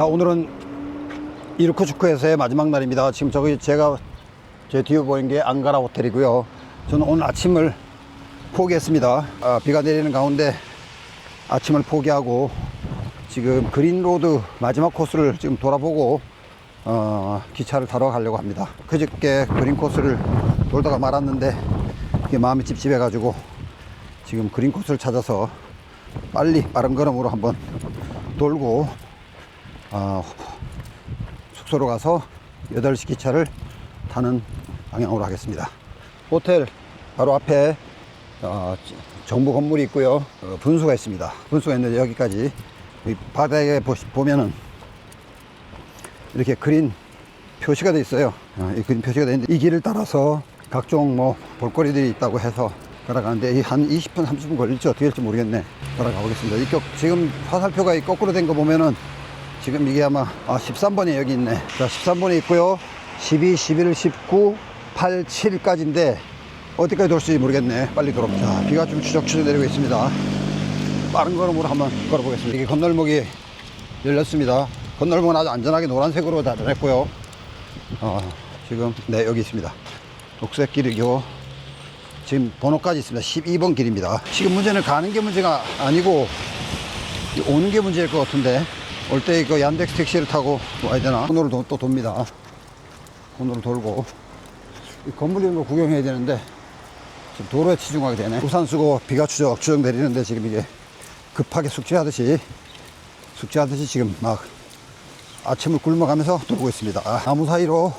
자, 오늘은 이르크주크에서의 마지막 날입니다. 지금 저기 제가 제 뒤에 보이는 게 앙가라 호텔이고요. 저는 오늘 아침을 포기했습니다. 아, 비가 내리는 가운데 아침을 포기하고 지금 그린로드 마지막 코스를 지금 돌아보고 어, 기차를 타러 가려고 합니다. 그저께 그린 코스를 돌다가 말았는데 이게 마음이 찝찝해가지고 지금 그린 코스를 찾아서 빨리 빠른 걸음으로 한번 돌고 어, 숙소로 가서 8시 기차를 타는 방향으로 하겠습니다. 호텔 바로 앞에 어, 정부 건물이 있고요. 어, 분수가 있습니다. 분수가 있는데 여기까지 이 바닥에 보시, 보면은 이렇게 그린 표시가 돼 있어요. 어, 이 그린 표시가 돼 있는데 이 길을 따라서 각종 뭐 볼거리들이 있다고 해서 따라가는데 이한 20분, 30분 걸릴지 어떻게 될지 모르겠네. 따라가 보겠습니다. 이쪽 지금 화살표가 이 거꾸로 된 거 보면은 지금 이게 아마 아, 13번이 여기 있네. 자, 13번이 있고요. 12, 11, 19, 8, 7까지인데 어디까지 돌지 모르겠네. 빨리 돌아보자. 자, 비가 좀 추적추적 내리고 있습니다. 빠른 걸음으로 한번 걸어보겠습니다. 이게 건널목이 열렸습니다. 건널목은 아주 안전하게 노란색으로 다 냈고요. 어, 지금 네 여기 있습니다. 녹색 길이고 지금 번호까지 있습니다. 12번 길입니다. 지금 문제는 가는 게 문제가 아니고 오는 게 문제일 것 같은데 올때 이거 얀덱스 택시를 타고 와야 되나? 도- 또 돕니다. 오늘로 돌고 이 건물 이런 거 구경해야 되는데 지금 도로에 치중하게 되네. 우산 쓰고 비가 추적 추적 내리는데 지금 이게 급하게 숙제하듯이 숙제하듯이 지금 막 아침을 굶어가면서 돌고 있습니다. 아, 나무 사이로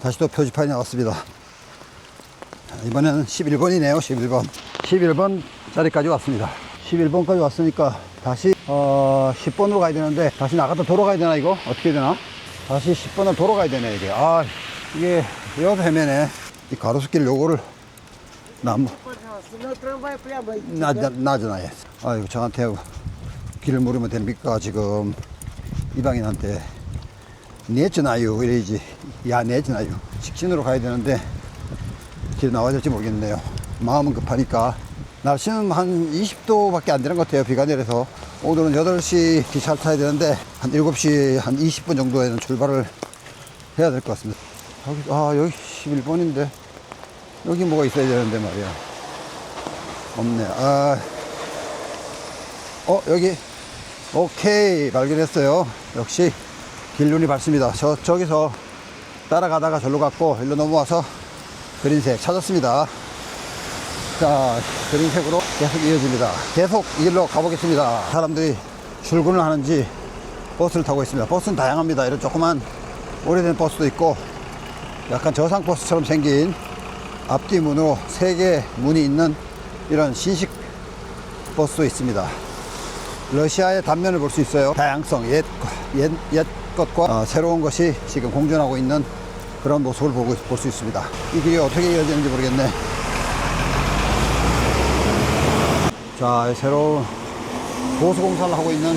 다시 또 표지판이 나왔습니다. 자, 이번에는 11번이네요. 11번. 11번 자리까지 왔습니다. 11번까지 왔으니까 다시 어, 10번으로 가야 되는데 다시 나갔다 돌아가야 되나 이거? 어떻게 되나? 다시 10번을 돌아가야 되네 이게. 아 이게 여기서 헤매네. 이 가로수길 요거를 나무 Senão o trem vai pra baixo. 나, 나, 나잖아요. 아이고, 저한테 길을 물으면 됩니까? 지금 이방인한테 내잖아요. 이래야지. 야, 내잖아요. 직진으로 가야 되는데 길 나와야 될지 모르겠네요. 마음은 급하니까. 날씨는 한 20도 밖에 안 되는 것 같아요. 비가 내려서. 오늘은 8시 기차를 타야 되는데 한 7시 한 20분 정도에는 출발을 해야 될 것 같습니다. 여기, 아, 여기 11번인데 여기 뭐가 있어야 되는데 말이야. 없네. 아, 어, 여기. 오케이. 발견했어요. 역시 길눈이 밝습니다. 저, 저기서 따라가다가 절로 갔고, 일로 넘어와서 그린색 찾았습니다. 자, 그린색으로 계속 이어집니다. 계속 이 길로 가보겠습니다. 사람들이 출근을 하는지 버스를 타고 있습니다. 버스는 다양합니다. 이런 조그만 오래된 버스도 있고, 약간 저상 버스처럼 생긴 앞뒤 문으로 세 개 문이 있는 이런 신식 버스도 있습니다. 러시아의 단면을 볼 수 있어요. 다양성, 옛, 옛, 옛 것과 어, 새로운 것이 지금 공존하고 있는 그런 모습을 보고 볼 수 있습니다. 이 길이 어떻게 이어지는지 모르겠네. 자, 새로운 보수공사를 하고 있는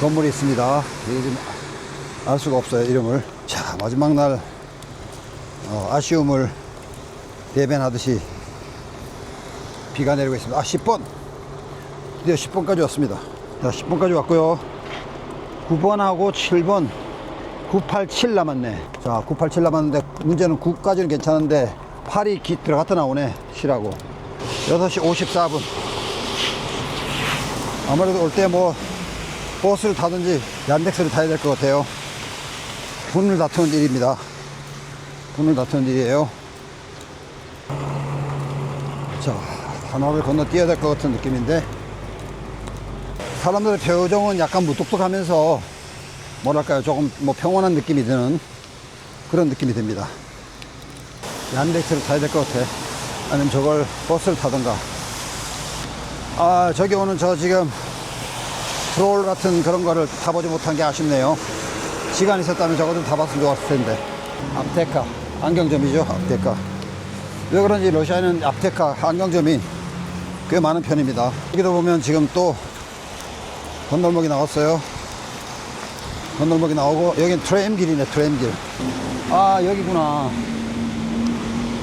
건물이 있습니다. 이게 지금 알 수가 없어요, 이름을. 자, 마지막 날 어, 아쉬움을 대변하듯이 비가 내리고 있습니다. 아, 10번. 드디어 10번까지 왔습니다. 자, 10번까지 왔고요. 9번하고 7번. 987 남았네. 자, 987 남았는데 문제는 9까지는 괜찮은데 8이 기, 들어갔다 나오네. 쉬라고. 6시 54분. 아무래도 올 때 뭐 버스를 타든지 얀덱스를 타야 될 것 같아요. 분을 다투는 일입니다. 분을 다투는 일이에요. 자, 하나를 건너 뛰어야 될 것 같은 느낌인데 사람들의 표정은 약간 무뚝뚝하면서 뭐랄까요 조금 뭐 평온한 느낌이 드는 그런 느낌이 듭니다 얀덱스를 타야 될 것 같아 아니면 저걸 버스를 타던가 아 저기 오는 저 지금 트롤 같은 그런 거를 타보지 못한 게 아쉽네요 시간 있었다면 저거 좀 타봤으면 좋았을 텐데 앞테카 안경점이죠 앞테카 왜 그런지 러시아에는 앞테카 안경점이 꽤 많은 편입니다. 여기도 보면 지금 또 건널목이 나왔어요. 건널목이 나오고 여긴 트램 길이네 트램 길. 아 여기구나.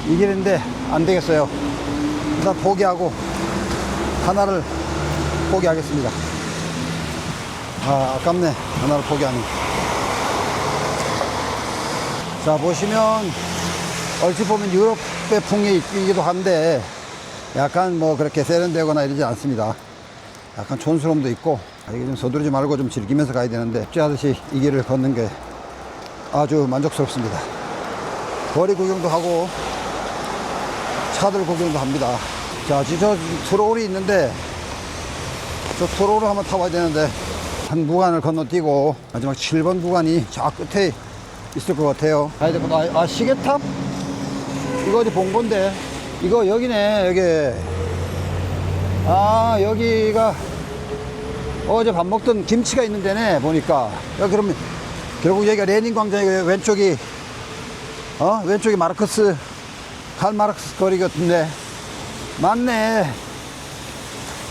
이 길인데 안 되겠어요. 일단 포기하고 하나를 포기하겠습니다. 아, 아깝네. 하나를 포기하니. 자, 보시면, 얼핏 보면 유럽의 풍이 있기도 한데, 약간 뭐 그렇게 세련되거나 이러지 않습니다. 약간 촌스러움도 있고, 아, 이게 좀 서두르지 말고 좀 즐기면서 가야 되는데, 찌하듯이 이 길을 걷는 게 아주 만족스럽습니다. 거리 구경도 하고, 차들 구경도 합니다. 자, 지금 저 트롤이 있는데, 저 트롤을 한번 타봐야 되는데, 한 구간을 건너뛰고, 마지막 7번 구간이 저 끝에 있을 것 같아요. 가야 될 것, 아, 아, 시계탑? 이거 어디 본 건데? 이거 여기네, 여기. 아, 여기가 어제 밥 먹던 김치가 있는 데네, 보니까. 야, 그러면, 결국 여기가 레닌 광장이고, 왼쪽이, 어? 왼쪽이 마르크스, 칼 마르크스 거리 같은데. 맞네.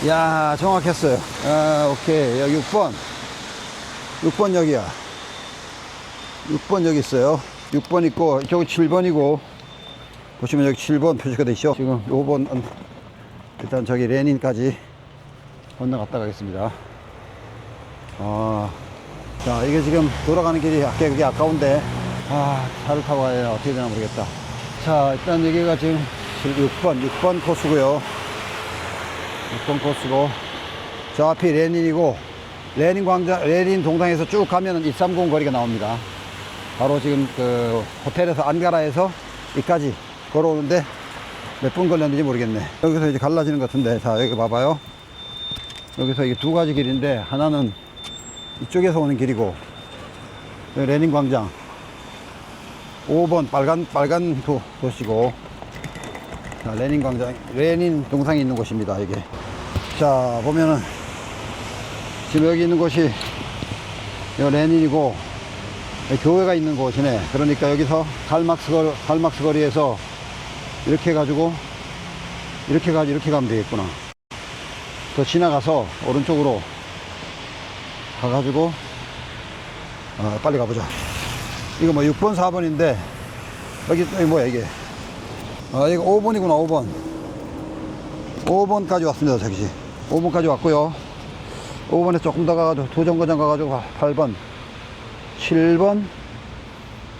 야, 정확했어요. 아, 오케이. 여기 6번. 6번 여기야. 6번 여기 있어요. 6번 있고, 저기 7번이고, 보시면 여기 7번 표시가 되죠 지금 5번, 일단 저기 레닌까지 건너갔다 가겠습니다. 아, 자, 이게 지금 돌아가는 길이 아까 그게 아까운데, 아, 차를 타고 가야 어떻게 되나 모르겠다. 자, 일단 여기가 지금 6번, 6번 코스고요 6번 코스고, 저 앞이 레닌이고, 레닌 광장, 레닌 동상에서 쭉 가면은 230 거리가 나옵니다. 바로 지금 그 호텔에서 안가라에서 이까지 걸어오는데 몇 분 걸렸는지 모르겠네. 여기서 이제 갈라지는 것 같은데, 자, 여기 봐봐요. 여기서 이게 두 가지 길인데, 하나는 이쪽에서 오는 길이고, 여기 레닌 광장. 5번 빨간, 빨간 도, 도시고, 자, 레닌 광장, 레닌 동상이 있는 곳입니다, 이게. 자, 보면은, 지금 여기 있는 곳이, 이 레닌이고, 여기 교회가 있는 곳이네. 그러니까 여기서 갈막스, 거, 갈막스 거리에서 이렇게 해가지고, 이렇게 가지고 이렇게 가면 되겠구나. 더 지나가서 오른쪽으로 가가지고, 아, 빨리 가보자. 이거 뭐 6번, 4번인데, 여기, 여기 뭐야, 이게. 아, 이거 5번이구나, 5번. 5번까지 왔습니다, 저기. 5번까지 왔고요. 5번에 조금 더 가가지고, 도정거장 가가지고 8번, 7번,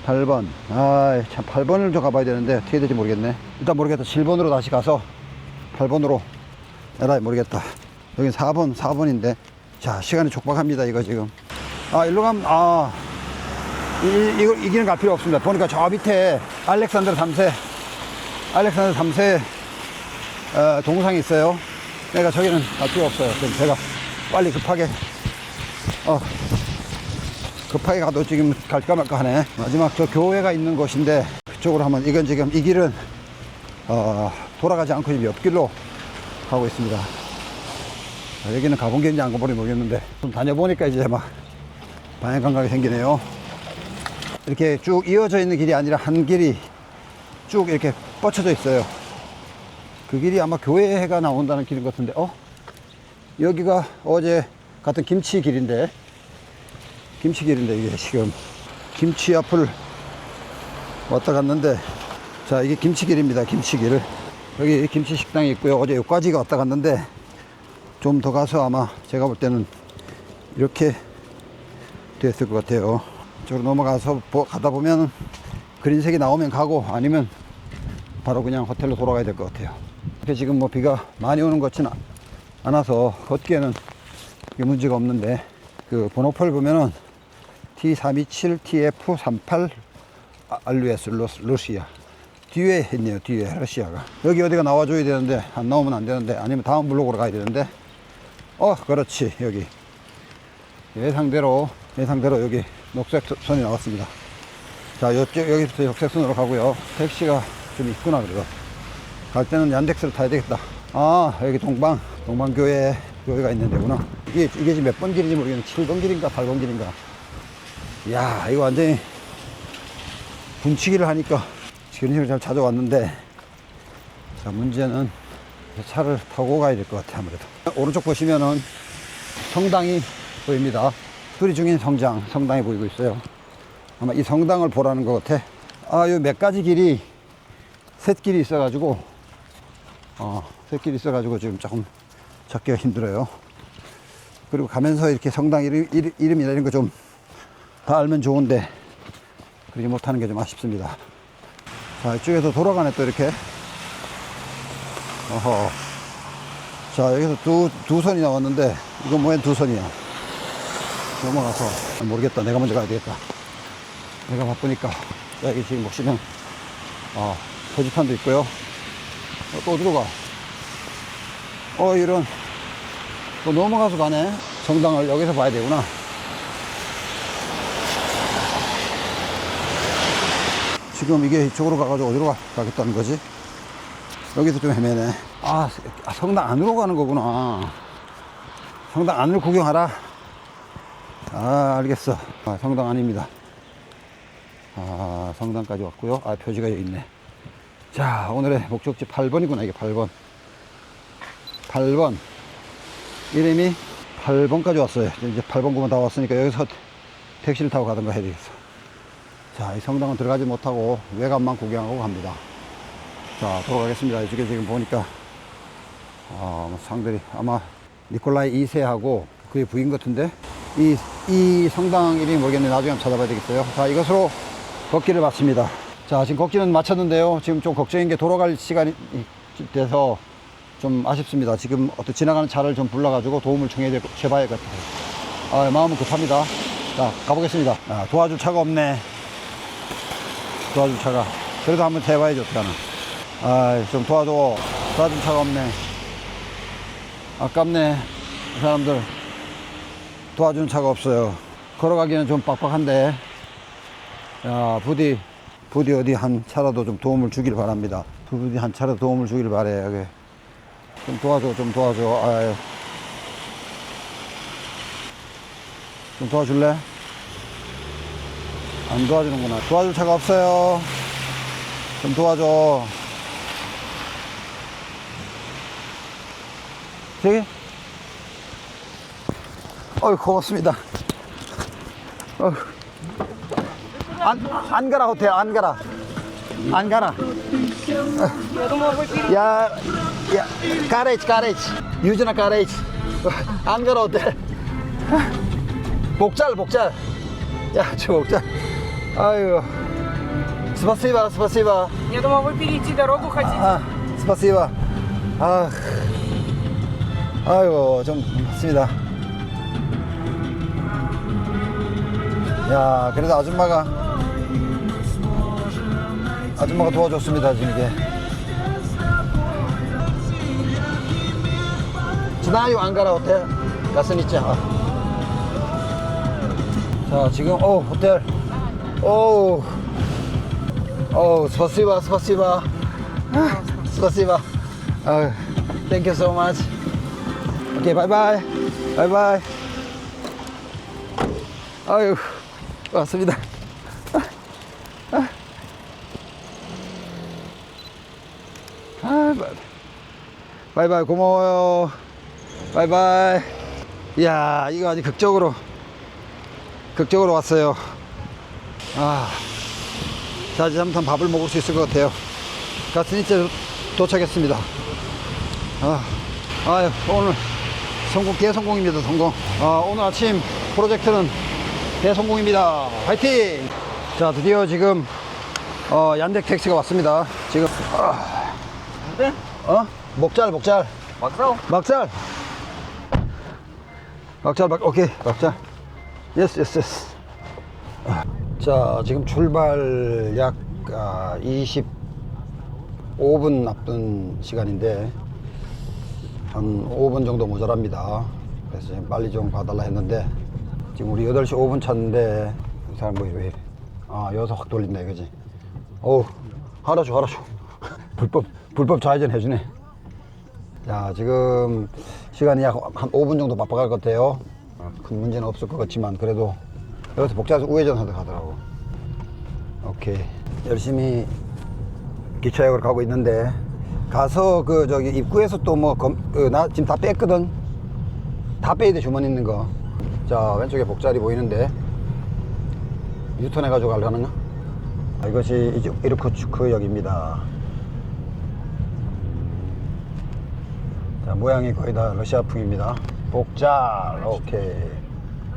8번. 아, 참, 8번을 좀 가봐야 되는데, 어떻게 될지 모르겠네. 일단 모르겠다. 7번으로 다시 가서, 8번으로. 에라이, 모르겠다. 여긴 4번, 4번인데. 자, 시간이 촉박합니다, 이거 지금. 아, 일로 가면, 아, 이, 이거, 이 길은 갈 필요 없습니다. 보니까 저 밑에 알렉산드로 3세, 알렉산드로 3세, 어, 동상이 있어요. 그러니까 저기는 갈 필요 없어요. 그럼 제가 빨리 급하게, 어, 급하게 가도 지금 갈까 말까 하네. 마지막 저 교회가 있는 곳인데, 그쪽으로 하면, 이건 지금 이 길은, 어, 돌아가지 않고 지금 옆길로 가고 있습니다. 아, 여기는 가본 게인지 안 가본지 모르겠는데, 좀 다녀보니까 이제 막 방향 감각이 생기네요. 이렇게 쭉 이어져 있는 길이 아니라 한 길이 쭉 이렇게 뻗쳐져 있어요. 그 길이 아마 교회가 나온다는 길인 것 같은데, 어? 여기가 어제 갔던 김치 길인데, 김치 길인데, 이게 지금 김치 앞을 왔다 갔는데, 자, 이게 김치 길입니다. 김치 길. 여기 김치 식당이 있고요. 어제 여기까지가 왔다 갔는데, 좀 더 가서 아마 제가 볼 때는 이렇게 됐을 것 같아요. 저로 넘어가서 보- 가다 보면 그린색이 나오면 가고 아니면 바로 그냥 호텔로 돌아가야 될 것 같아요. 이렇게 지금 뭐 비가 많이 오는 것 같지는 않아서 걷기에는 문제가 없는데 그 번호표를 보면은 T327 TF38 아, 알루에스 러시아 뒤에 있네요 뒤에 러시아가 여기 어디가 나와줘야 되는데 안 나오면 안 되는데 아니면 다음 블록으로 가야 되는데 어 그렇지 여기 예상대로 예상대로 여기 녹색 선이 나왔습니다. 자, 이쪽 여기부터 녹색선으로 가고요. 택시가 좀 있구나 그래도 갈 때는 얀덱스를 타야 되겠다. 아 여기 동방 동방교회 교회가 있는 데구나. 이게 이게 지금 몇 번 길인지 모르겠는데 7번 길인가 8번 길인가. 이야 이거 완전히 분치기를 하니까 지금 잘 찾아왔는데 자 문제는 차를 타고 가야 될 것 같아 아무래도 오른쪽 보시면은 성당이 보입니다. 수리 중인 성장, 성당이 보이고 있어요. 아마 이 성당을 보라는 것 같아. 아, 요 몇 가지 길이, 셋 길이 있어가지고, 어, 셋 길이 있어가지고 지금 조금 찾기가 힘들어요. 그리고 가면서 이렇게 성당 이름, 이름, 이름이나 이런 거 좀 다 알면 좋은데 그러지 못하는 게 좀 아쉽습니다. 자, 이쪽에서 돌아가네 또 이렇게. 어허. 자, 여기서 두, 두 선이 나왔는데 이건 뭐야 두 선이야. 넘어가서 아, 모르겠다. 내가 먼저 가야 되겠다. 내가 바쁘니까. 자, 여기 지금 보시면 아, 표지판도 있고요. 어, 또 어디로 가? 어, 이런. 또 넘어가서 가네. 성당을 여기서 봐야 되구나. 지금 이게 이쪽으로 가가지고 어디로 가, 가겠다는 거지? 여기서 좀 헤매네. 아, 아, 성당 안으로 가는 거구나. 성당 안을 구경하라. 아, 알겠어. 아, 성당 아닙니다. 아, 성당까지 왔고요. 아, 표지가 여기 있네. 자, 오늘의 목적지 8번이구나, 이게 8번. 8번. 이름이 8번까지 왔어요. 이제 8번 구만 다 왔으니까 여기서 택시를 타고 가든가 해야 되겠어. 자, 이 성당은 들어가지 못하고 외관만 구경하고 갑니다. 자, 돌아가겠습니다. 이쪽에 지금 보니까, 아, 뭐 상들이 아마 니콜라이 2세하고 그의 부인 같은데, 이, 이 성당 이름이 모르겠는데 나중에 한번 찾아봐야 되겠어요. 자, 이것으로 걷기를 마칩니다. 자, 지금 걷기는 마쳤는데요. 지금 좀 걱정인 게 돌아갈 시간이 돼서 좀 아쉽습니다. 지금 어떤 지나가는 차를 좀 불러가지고 도움을 청해야 될, 것 같아요. 아, 마음은 급합니다. 자, 가보겠습니다. 아, 도와줄 차가 없네. 도와줄 차가. 그래도 한번 해봐야지, 어떡하나. 아, 좀 도와줘. 도와줄 차가 없네. 아깝네. 이 사람들. 도와주는 차가 없어요. 걸어가기는 좀 빡빡한데. 야, 부디, 부디 어디 한 차라도 좀 도움을 주길 바랍니다. 부디 한 차라도 도움을 주길 바래. 여기. 좀 도와줘, 좀 도와줘. 아유. 좀 도와줄래? 안 도와주는구나. 도와줄 차가 없어요. 좀 도와줘. 저기? 어이, 고맙습니다. 어휴. 안, 안 가라, 호텔, 안 가라. 안 가라. 야, 야, 가레이지, 가레이지. 유진아, 가레이지. 안 가라, 호텔. 목잘, 목잘. 야, 저 목잘. 아유. 스파시바, 스파시바. Я думала, вы перейти дорогу хотите. 아, 스파시바. 아, 아이고, 좀 맞습니다. 야, 그래도 아줌마가, 아줌마가 도와줬습니다, 지금 이게. 지나요, 안 가라, 호텔. 가스니치. 아. 자, 지금, 오, 호텔. 오, 오, 스파시바, 스파시바. 스파시바. 아, you so much. 오케이, 바이바이. 바이바이. 아유, 왔습니다. 아, 바이- 바이바이, 고마워요. 바이바이. 이야 이거 아주 극적으로 극적으로 왔어요. 아자 이제 잠깐 밥을 먹을 수 있을 것 같아요. 가스니째 도착했습니다. 아, 아유 오늘 성공 대성공입니다 성공. 아, 오늘 아침 프로젝트는 대성공입니다. 화이팅! 자 드디어 지금 어, 얀덱 택시가 왔습니다. 지금 아, 어? 먹잘 먹잘. 막살? 막살! 막잘, 막, 오케이, 막잘. 예스, 예스, 예스. 아, 자, 지금 출발 약 아, 25분 앞둔 시간인데, 한 5분 정도 모자랍니다. 그래서 지금 빨리 좀 봐달라 했는데, 지금 우리 8시 5분 찼는데, 이 사람 뭐왜 이래? 아, 여기서 확 돌린다 이거지. 어우, 알아줘, 알아줘. 불법, 불법 좌회전 해주네. 자, 지금 시간이 약 한 5분 정도 바빠갈 것 같아요. 어, 큰 문제는 없을 것 같지만 그래도 여기서 복잡해서 우회전 하다 가더라고. 오케이. 열심히 기차역으로 가고 있는데 가서 그 저기 입구에서 또 뭐 나 지금 다 뺐거든. 다 빼야 돼 주머니 있는 거. 자 왼쪽에 복자리 보이는데 유턴해 가지고 가려나? 아, 이것이 이르코츠크역입니다. 자, 모양이 거의 다 러시아풍입니다. 복잘 오케이.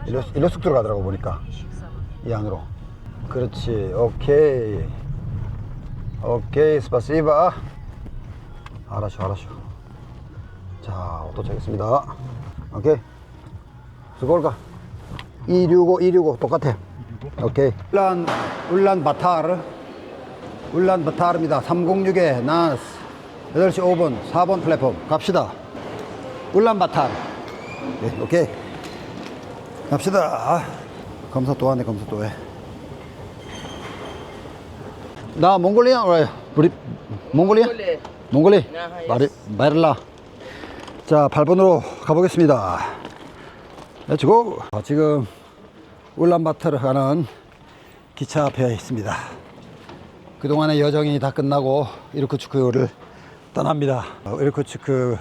일로, 일로 쑥 들어가더라고 보니까. 이 안으로. 그렇지 오케이. 오케이 스파시바. 알았어 알았어 자 도착했습니다. 오케이. 수고할까? 265 265 똑같아. 오케이. 울란 울란 바타르. 울란 바타르입니다. 306에 나스. 8시 5분 4번 플랫폼. 갑시다 울란 바타르 네, 오케이. 갑시다. 아, 검사 또 하네 검사 또 해. 나 몽골리아 or 브리 몽골리아 몽골리. 마리 마릴라. 자 8번으로 가보겠습니다. 렛츠고 어, 지금 울란바토르 가는 기차 앞에 있습니다. 그동안의 여정이 다 끝나고 이르쿠츠크를 떠납니다. 어, 이르쿠츠크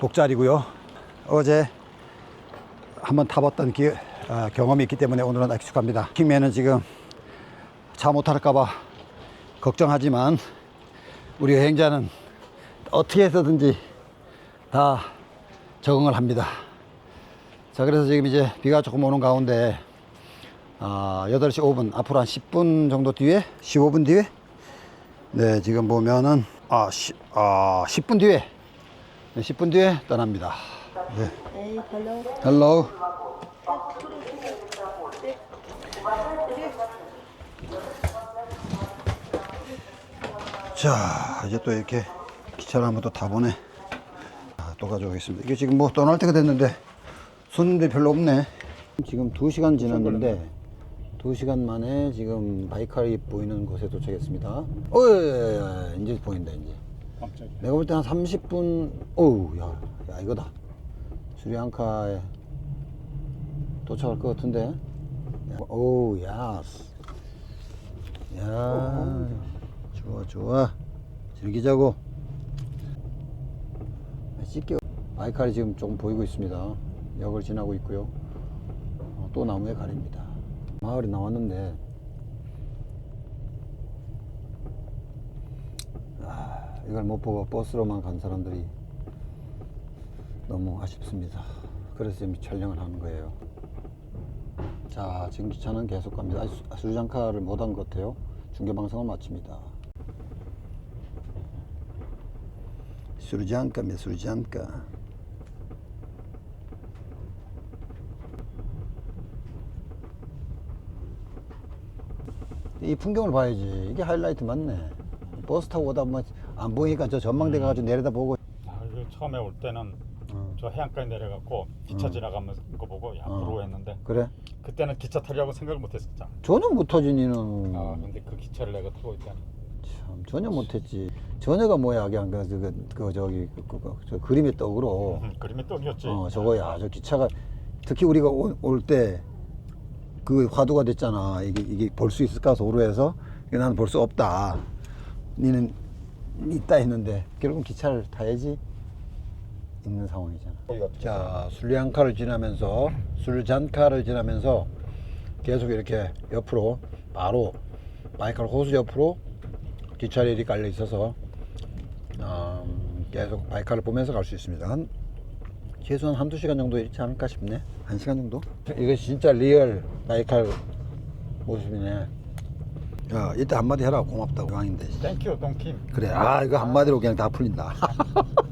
복자리고요. 어제 한번 타봤던 기, 아, 경험이 있기 때문에 오늘은 익숙합니다. 킹맨은 지금 차 못 탈까봐 걱정하지만 우리 여행자는 어떻게 해서든지 다 적응을 합니다. 자, 그래서 지금 이제 비가 조금 오는 가운데, 아, 8시 5분, 앞으로 한 10분 정도 뒤에, 15분 뒤에, 네, 지금 보면은, 아, 시, 아 10분 뒤에, 네, 10분 뒤에 떠납니다. 네. Hey, hello. 헬로. 자, 이제 또 이렇게 기차를 한번 또 타보네. 아, 또 가져오겠습니다. 이게 지금 뭐 떠날 때가 됐는데 손님들이 별로 없네. 지금 2시간 지났는데 2시간 만에 지금 바이칼이 보이는 곳에 도착했습니다. 어, 예, 예, 예. 이제 보인다, 이제. 내가 볼 때 한 30분, 어우, 야, 야, 이거다. 수리앙카에 도착할 것 같은데. 야, 오우, 야스. 야, 좋아, 좋아. 즐기자고. 씻겨. 바이칼이 지금 조금 보이고 있습니다. 역을 지나고 있고요. 어, 또 나무에 가립니다. 마을이 나왔는데, 아, 이걸 못 보고 버스로만 간 사람들이 너무 아쉽습니다. 그래서 지금 촬영을 하는 거예요. 자, 지금 기차는 계속 갑니다. 수- 수리장카를 못 한 것 같아요. 중계 방송을 마칩니다. 수리장카입니다, 수리장카. 이 풍경을 봐야지. 이게 하이라이트 맞네. 버스 타고 오다 보면 안 보이니까 저 전망대 가가지고 내려다 보고 아, 이거 처음에 올 때는 어. 저 해안가에 내려갖고 기차 어. 지나가면 거 보고 야 어. 부러워했는데 그래? 그때는 기차 타려고 생각을 못했었잖아. 전혀 못하지 니는 아 근데 그 기차를 내가 타고 있다니. 참 전혀 못했지 전혀가 뭐야 그냥 그, 그, 그 저기 그, 그, 그, 저 그림의 떡으로 음, 그림이 떡이었지. 어 저거야 저 기차가 특히 우리가 올 때 그 화두가 됐잖아 이게 이게 볼 수 있을까 도로에서 나는 볼 수 없다 니는 있다 했는데 결국은 기차를 타야지 있는 상황이잖아 자 술리안카를 지나면서 술잔카를 지나면서 계속 이렇게 옆으로 바로 바이칼 호수 옆으로 기차 레일이 깔려 있어서 음, 계속 바이칼을 보면서 갈 수 있습니다. 한 최소한 한두 시간 정도 있지 않을까 싶네. 한 시간 정도? 이거 진짜 리얼 바이칼 모습이네. 야, 이때 한마디 해라. 고맙다고. 왕인데. 땡큐 동킴. 그래. 아, 이거 한마디로 그냥 다 풀린다.